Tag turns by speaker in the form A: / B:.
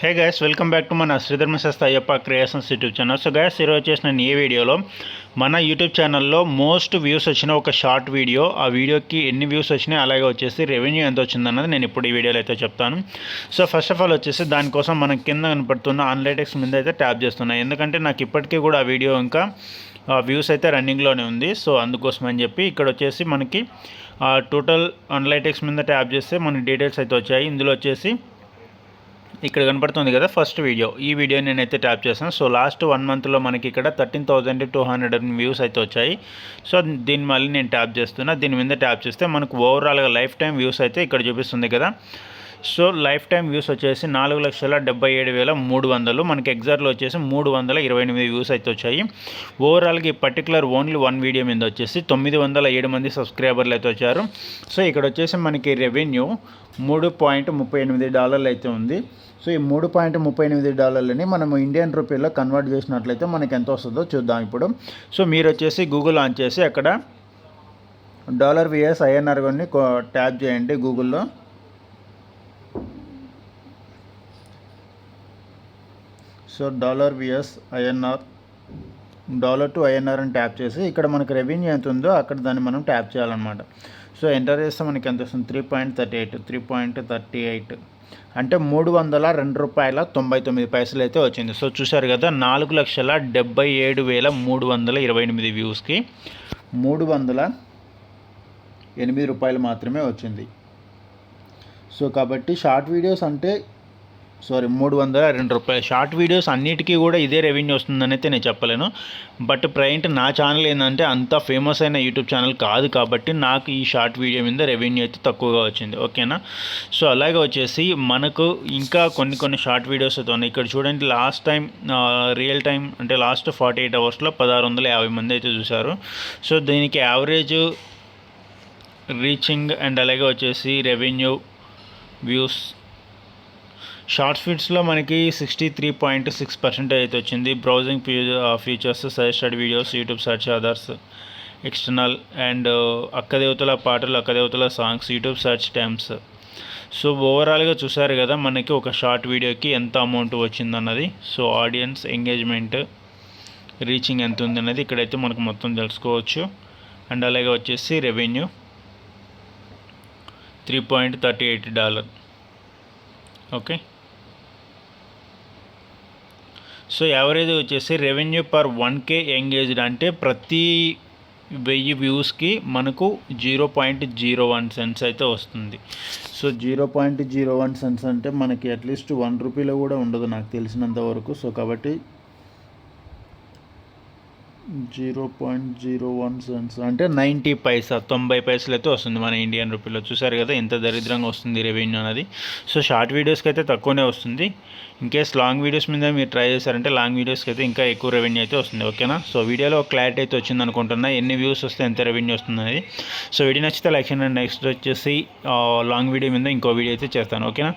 A: Hey guys welcome back to మన Sridharma Shastra Ayyappa creations YouTube channel so guys ఈరోజు చేసిన ఈ వీడియోలో మన యూట్యూబ్ ఛానల్లో మోస్ట్ వ్యూస్ వచ్చిన ఒక షార్ట్ వీడియో ఆ వీడియోకి ఎన్ని వ్యూస్ వచ్చినాయి అలాగే వచ్చేసి రెవెన్యూ ఎంత వచ్చిందన్నది నేను ఇప్పుడు ఈ వీడియోలో అయితే చెప్తాను. సో ఫస్ట్ ఆఫ్ ఆల్ వచ్చేసి దానికోసం మనం కింద కనపడుతున్న ఆన్లైటెక్స్ మీద అయితే ట్యాప్ చేస్తున్నాను ఎందుకంటే నాకు ఇప్పటికీ కూడా ఆ వీడియో ఇంకా వ్యూస్ అయితే రన్నింగ్లోనే ఉంది. సో అందుకోసం అని చెప్పి ఇక్కడ వచ్చేసి మనకి టోటల్ అన్లైటెక్స్ మీద ట్యాప్ చేస్తే మనకి డీటెయిల్స్ అయితే వచ్చాయి. ఇందులో వచ్చేసి ఇక్కడ కనపడుతుంది కదా ఫస్ట్ వీడియో. ఈ వీడియో నేనైతే ట్యాప్ చేశాను. సో లాస్ట్ వన్ మంత్లో మనకి ఇక్కడ thirteen thousand two hundred views అయితే వచ్చాయి. సో దీన్ని మళ్ళీ నేను ట్యాప్ చేస్తున్నా. దీని మీద ట్యాప్ చేస్తే మనకు ఓవరాల్గా లైఫ్ టైం వ్యూస్ అయితే ఇక్కడ చూపిస్తుంది కదా. సో లైఫ్ టైం వ్యూస్ వచ్చేసి నాలుగు లక్షల డెబ్బై ఏడు వేల మూడు వందలు. మనకి ఎగ్జాక్ట్లో వచ్చేసి మూడు వందల ఇరవై ఎనిమిది వ్యూస్ అయితే వచ్చాయి. ఓవరాల్గా ఈ పర్టికులర్ ఓన్లీ వన్ వీడియో మీద వచ్చేసి తొమ్మిది వందల ఏడు మంది సబ్స్క్రైబర్లు అయితే వచ్చారు. సో ఇక్కడ వచ్చేసి మనకి రెవెన్యూ మూడు పాయింట్ ముప్పై ఎనిమిది డాలర్లు అయితే ఉంది. సో ఈ మూడు పాయింట్ ముప్పై ఎనిమిది డాలర్లని మనం ఇండియన్ రూపీలో కన్వర్ట్ చేసినట్లయితే మనకి ఎంత వస్తుందో చూద్దాం ఇప్పుడు. సో మీరు వచ్చేసి గూగుల్ ఆన్ చేసి అక్కడ డాలర్ విఎస్ ఐఎన్ఆర్ కొన్ని ట్యాప్ చేయండి గూగుల్లో so dollar VS INR. Dollar to INR అని ట్యాప్ చేసి ఇక్కడ మనకు రెవెన్యూ ఎంత ఉందో అక్కడ దాన్ని మనం ట్యాప్ చేయాలన్నమాట. సో ఎంటర్ చేస్తే మనకి ఎంత వస్తుంది? Three point thirty eight three point thirty eight. అంటే మూడు వందల రెండు రూపాయల తొంభై తొమ్మిది పైసలు అయితే వచ్చింది. సో చూశారు కదా నాలుగు లక్షల డెబ్బై ఏడు వేల మూడు వందల ఇరవై ఎనిమిది వ్యూస్కి మూడు వందల ఎనిమిది రూపాయలు మాత్రమే వచ్చింది. సో కాబట్టి షార్ట్ వీడియోస్ అంటే సారీ మూడు వందల రెండు రూపాయలు. షార్ట్ వీడియోస్ అన్నిటికీ కూడా ఇదే రెవెన్యూ వస్తుందని అయితే నేను చెప్పలేను. బట్ ప్రజెంట్ నా ఛానల్ ఏంటంటే అంత ఫేమస్ అయిన యూట్యూబ్ ఛానల్ కాదు కాబట్టి నాకు ఈ షార్ట్ వీడియో మీద రెవెన్యూ అయితే తక్కువగా వచ్చింది. ఓకేనా? సో అలాగే వచ్చేసి మనకు ఇంకా కొన్ని కొన్ని షార్ట్ వీడియోస్ అయితే ఉన్నాయి. ఇక్కడ చూడండి లాస్ట్ టైం రియల్ టైం అంటే లాస్ట్ ఫార్టీ ఎయిట్ అవర్స్లో పదహారు వందల యాభై మంది అయితే చూశారు. సో దీనికి యావరేజ్ రీచింగ్ అండ్ అలాగే వచ్చేసి రెవెన్యూ వ్యూస్ షార్ట్ ఫీడ్స్లో మనకి sixty three point six percentage అయితే వచ్చింది. Browsing features suggested videos YouTube search others external and అక్కదేవతల పాటలు అక్కదేవతల songs YouTube search times so ఓవరాల్గా చూసారు కదా మనకి ఒక షార్ట్ వీడియోకి ఎంత అమౌంట్ వచ్చిందన్నది. సో ఆడియన్స్ ఎంగేజ్మెంట్ రీచింగ్ ఎంత ఉంది అన్నది ఇక్కడైతే మనకు మొత్తం తెలుసుకోవచ్చు. అండ్ అలాగే వచ్చేసి revenue three point thirty eight dollar okay so average వచ్చేసి revenue per one K engaged అంటే ప్రతి వెయ్యి వ్యూస్కి మనకు zero point zero one cents అయితే వస్తుంది. So zero point zero one cents అంటే మనకి అట్లీస్ట్ వన్ రూపీలో కూడా ఉండదు నాకు తెలిసినంత వరకు. సో కాబట్టి zero point zero one cents. అంటే నైంటీ పైసా తొంభై పైసలు అయితే వస్తుంది మన ఇండియన్ రూపీలో. చూసారు కదా ఎంత దరిద్రంగా వస్తుంది రెవెన్యూ అనేది. సో షార్ట్ వీడియోస్కి అయితే తక్కువనే వస్తుంది. ఇన్కేస్ లాంగ్ వీడియోస్ మీద మీరు ట్రై చేశారంటే లాంగ్ వీడియోస్కి అయితే ఇంకా ఎక్కువ రెవెన్యూ అయితే వస్తుంది ఓకేనా? సో వీడియోలో క్లారిటీ అయితే వచ్చింది అనుకుంటున్నా. ఎన్ని వ్యూస్ వస్తే ఎంత రెవెన్యూ వస్తుంది అనేది. సో వీడియో నచ్చితే లైక్ చేయండి. నెక్స్ట్ వచ్చేసి లాంగ్ వీడియో మీద ఇంకో వీడియో అయితే చేస్తాను ఓకేనా?